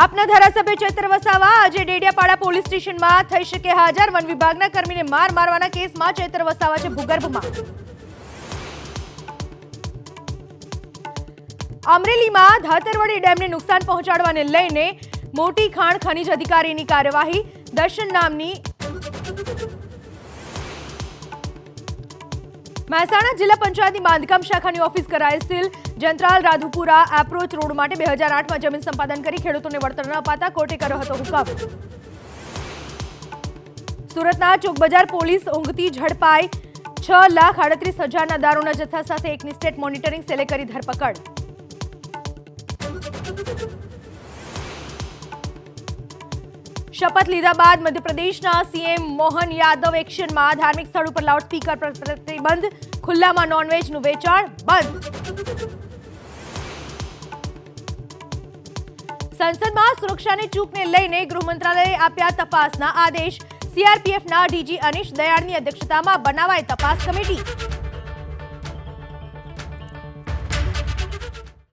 આપના ધારાસભ્ય ચૈત્ર વસાવા આજે ડેડિયાપાડા પોલીસ સ્ટેશનમાં થઈ શકે હાજર. વન વિભાગના કર્મીને માર મારવાના કેસમાં ચૈત્ર વસાવા છે ભૂગર્ભમાં. અમરેલીમાં ધાતરવડી ડેમને નુકસાન પહોંચાડવાને લઈને મોટી ખાણ ખનીજ અધિકારીની કાર્યવાહી. દર્શન નામની મહેસાણા જિલ્લા પંચાયતની બાંધકામ શાખાની ઓફિસ કરાયેલ seal. Jantral Radhupura approach road માટે બે હજાર આઠમાં જમીન સંપાદન કરી ખેડૂતોને વળતર ન અપાતા કોર્ટે કર્યો હતો હુકમ. સુરતના ચોકબજાર પોલીસ ઊંઘતી ઝડપાઈ છ લાખ આડત્રીસ હજારના દારૂના જથ્થા સાથે એકની સ્ટેટ મોનિટરિંગ સેલે કરી ધરપકડ. શપથ લીધા બાદ મધ્યપ્રદેશના સીએમ મોહન યાદવ એક્શનમાં ધાર્મિક સ્થળ ઉપર લાઉડસ્પીકર પર પ્રતિબંધ, ખુલ્લામાં નોનવેજનું વેચાણ બંધ. સંસદમાં સુરક્ષાની ચૂકને લઈને ગૃહ મંત્રાલયે આપ્યા તપાસના આદેશ. સીઆરપીએફના ડીજી અનિશ દયાળની અધ્યક્ષતામાં બનાવાય તપાસ કમિટી.